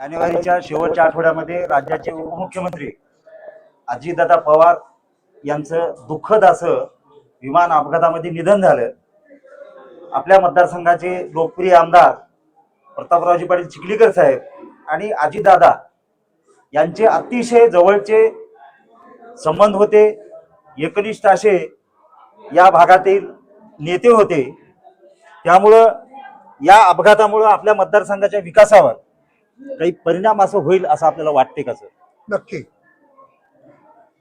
जानेवारीच्या शेवटच्या आठवड्यामध्ये राज्याचे उपमुख्यमंत्री अजितदादा पवार यांचं दुःखद असं विमान अपघातामध्ये निधन झालं. आपल्या मतदारसंघाचे लोकप्रिय आमदार प्रतापरावजी पाटील चिखलीकर साहेब आणि अजितदादा यांचे अतिशय जवळचे संबंध होते. एकनिष्ठ असे या भागातील नेते होते. त्यामुळं या अपघातामुळं आपल्या मतदारसंघाच्या विकासावर काही परिणाम असं होईल असं आपल्याला वाटते का सर नक्की.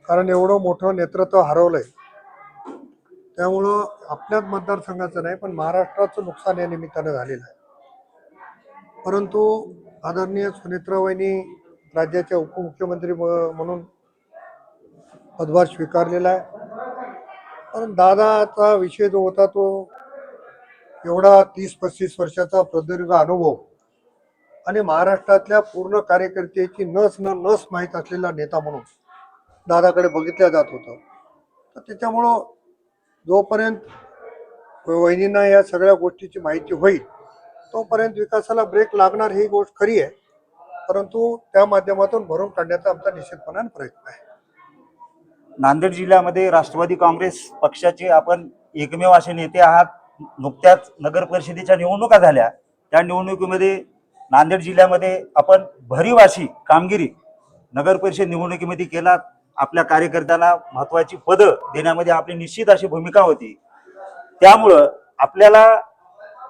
कारण एवढं मोठं नेतृत्व हरवलंय. त्यामुळं आपल्याच मतदारसंघाचं नाही पण महाराष्ट्राचं नुकसान या निमित्तानं झालेलं आहे. परंतु आदरणीय सुनेत्राबाईंनी राज्याच्या उपमुख्यमंत्री म्हणून पदभार स्वीकारलेला आहे. पण दादाचा विषय जो होता तो एवढा तीस पस्तीस वर्षाचा प्रदीर्घ अनुभव आणि महाराष्ट्रातल्या पूर्ण कार्यकर्त्याची नस न नस माहीत असलेला नेता म्हणून दादाकडे बघितल्या जात होतं. तर त्याच्यामुळं जोपर्यंत वहिनींना या सगळ्या गोष्टीची माहिती होईल तोपर्यंत विकासाला ब्रेक लागणार ही गोष्ट खरी आहे. परंतु त्या माध्यमातून भरून काढण्याचा आमचा निश्चितपणाने प्रयत्न आहे. नांदेड जिल्ह्यामध्ये राष्ट्रवादी काँग्रेस पक्षाचे आपण एकमेव असे नेते आहात. नुकत्याच नगर परिषदेच्या निवडणुका झाल्या. त्या निवडणुकीमध्ये नांदेड जिल्ह्यामध्ये आपण भरीवाशी कामगिरी नगर परिषद निवडणुकीमध्ये केला आपल्या कार्यकर्त्यांना महत्वाची पदं देण्यामध्ये आपली निश्चित अशी भूमिका होती. त्यामुळं आपल्याला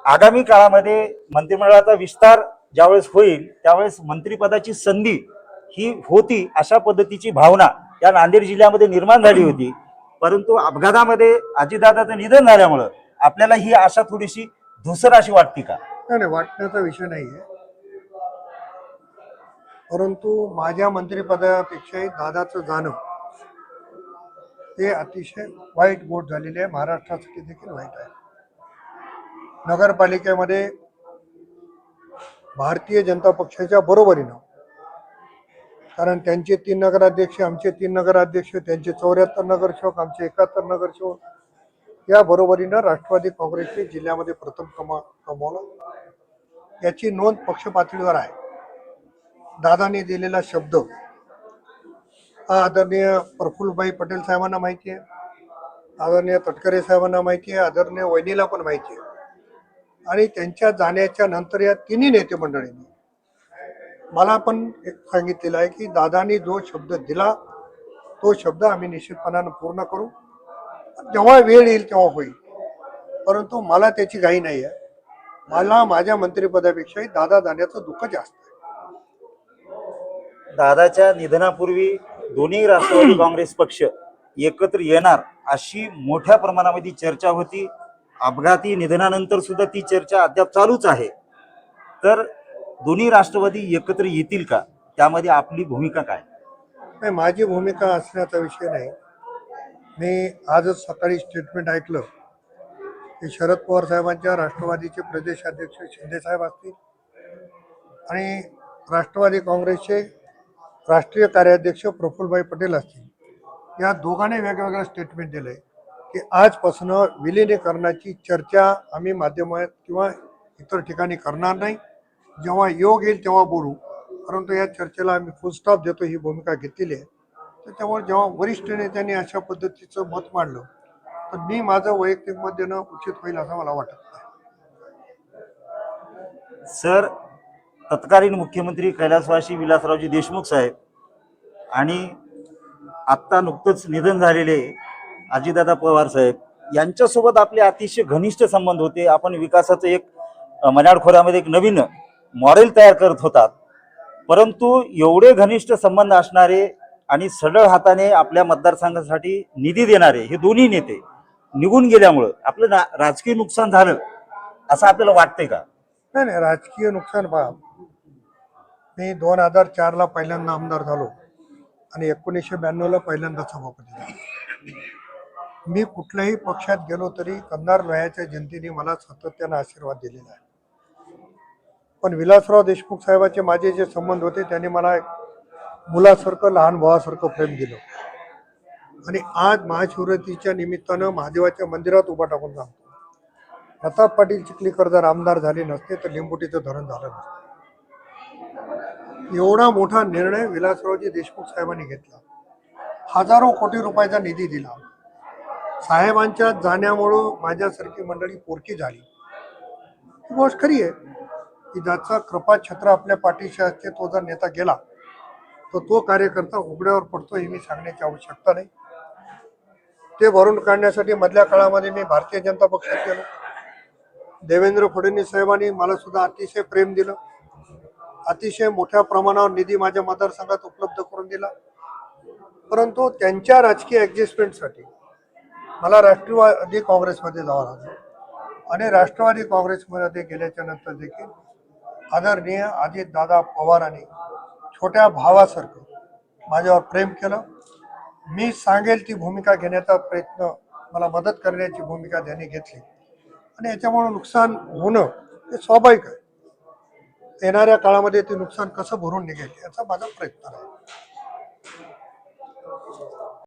आगामी काळामध्ये मंत्रिमंडळाचा विस्तार ज्यावेळेस होईल त्यावेळेस मंत्रिपदाची संधी ही होती अशा पद्धतीची भावना या नांदेड जिल्ह्यामध्ये निर्माण झाली होती. परंतु अपघातामध्ये अजितदादाचं निधन झाल्यामुळं आपल्याला ही आशा थोडीशी धुसर अशी वाटते का? नाही वाटण्याचा विषय नाही आहे परंतु माझ्या मंत्रिपदापेक्षाही दादाचं जाणं हे अतिशय वाईट बोट झालेली आहे. महाराष्ट्रासाठी देखील वाईट आहे. नगरपालिकेमध्ये भारतीय जनता पक्षाच्या बरोबरीनं कारण त्यांचे तीन नगराध्यक्ष आमचे तीन नगराध्यक्ष त्यांचे चौऱ्याहत्तर नगरसेवक आमचे एकाहत्तर नगरसेवक या बरोबरीनं राष्ट्रवादी काँग्रेसने जिल्ह्यामध्ये प्रथम कमा कमावलं. याची नोंद पक्ष पातळीवर आहे. दादाने दिलेला शब्द. हा आदरणीय प्रफुल्लभाई पटेल साहेबांना माहिती आहे. आदरणीय तटकरे साहेबांना माहिती आहे. आदरणीय वहिनीला पण माहिती आहे. आणि त्यांच्या जाण्याच्या नंतर या तिन्ही नेते मंडळींनी मला पण एक सांगितलेलं आहे की दादानी जो शब्द दिला तो शब्द आम्ही निश्चितपणानं पूर्ण करू. जेव्हा वेळ येईल तेव्हा होईल. परंतु मला त्याची घाई नाही आहे मला माझ्या मंत्रिपदापेक्षाही दादा जाण्याचं दुःख जास्त दादाच्या निधनापूर्वी दोन्ही राष्ट्रवादी काँग्रेस पक्ष एकत्र येणार अशी मोठ्या प्रमाणामध्ये चर्चा होती. अपघाती निधनानंतर सुद्धा ती चर्चा अद्याप चालूच आहे. तर दोन्ही राष्ट्रवादी एकत्र येतील का? त्यामध्ये आपली भूमिका काय? नाही माझी भूमिका असण्याचा विषय नाही. मी आजच सकाळी स्टेटमेंट ऐकलं. की शरद पवार साहेबांच्या राष्ट्रवादीचे प्रदेश अध्यक्ष शिंदे साहेब असतील आणि राष्ट्रवादी काँग्रेसचे राष्ट्रीय कार्याध्यक्ष प्रफुल्लभाई पटेल असतील. या दोघांनी वेगवेगळं स्टेटमेंट दिलंय की आजपासून विलिनीकरणाची चर्चा आम्ही माध्यमात किंवा इतर ठिकाणी करणार नाही. जेव्हा योग येईल तेव्हा बोलू. परंतु या चर्चेला आम्ही फुलस्टॉप देतो ही भूमिका घेतलेली आहे. त्याच्यामुळे जेव्हा वरिष्ठ नेत्यांनी अशा पद्धतीचं मत मांडलं तर मी माझं वैयक्तिक मत देणं उचित होईल असं मला वाटत. नाही सर तत्कालीन मुख्यमंत्री कैलासवासी विलासरावजी देशमुख साहेब आणि आत्ता नुकतंच निधन झालेले अजितदादा पवार साहेब यांच्यासोबत आपले अतिशय घनिष्ठ संबंध होते. आपण विकासाचं एक अ, खोऱ्यामध्ये एक नवीन मॉडेल तयार करत होतात. परंतु एवढे घनिष्ठ संबंध असणारे आणि सडळ हाताने आपल्या मतदारसंघासाठी निधी देणारे हे दोन्ही नेते निघून गेल्यामुळं आपलं ना राजकीय नुकसान झालं असं आपल्याला वाटतंय का? नाही नाही राजकीय नुकसान पहा. मी दोन हजार चारला पहिल्यांदा आमदार झालो आणि एकोणीसशे ब्याण्णवला पहिल्यांदा सभापती झालो. मी कुठल्याही पक्षात गेलो तरी कंधार लोह्याच्या जनतेने मला सातत्यानं आशीर्वाद दिलेला आहे. पण विलासराव देशमुख साहेबाचे माझे जे संबंध होते त्यांनी मला एक मुलासारखं लहान भावासारखं प्रेम दिलं. आणि आज महाशिवरात्रीच्या निमित्तानं महादेवाच्या मंदिरात उभा टाकून सांगतो. प्रताप पाटील चिखलीकर जर आमदार झाले नसते तर लिंबोटीचं धरण झालं नसतं. एवढा मोठा निर्णय विलासरावजी देशमुख साहेबांनी घेतला. हजारो कोटी रुपयाचा निधी दिला. साहेबांच्या जाण्यामुळं माझ्यासारखी मंडळी पोरकी झाली. ही गोष्ट खरी आहे. की ज्याचा कृपा छत्र आपल्या पाठीशी असते तो जर नेता गेला तर तो कार्यकर्ता उघड्यावर पडतो हे मी सांगण्याची आवश्यकता नाही. ते भरून काढण्यासाठी मधल्या काळामध्ये मी भारतीय जनता पक्षात गेलो. देवेंद्र फडणवीस साहेबांनी मला सुद्धा अतिशय प्रेम दिलं. अतिशय मोठ्या प्रमाणावर निधी माझ्या मतदारसंघात उपलब्ध करून दिला. परंतु त्यांच्या राजकीय ॲडजस्टमेंटसाठी मला राष्ट्रवादी काँग्रेसमध्ये जावं लागलं. आणि राष्ट्रवादी काँग्रेसमध्ये गेल्याच्यानंतर देखील आदरणीय अजितदादा पवारांनी छोट्या भावासारखं माझ्यावर प्रेम केलं. मी सांगेल ती भूमिका घेण्याचा प्रयत्न मला मदत करण्याची भूमिका त्यांनी घेतली. आणि याच्यामुळं नुकसान होणं हे स्वाभाविक आहे. येणाऱ्या काळामध्ये ते नुकसान कसं भरून निघेल याचा माझा प्रयत्न आहे.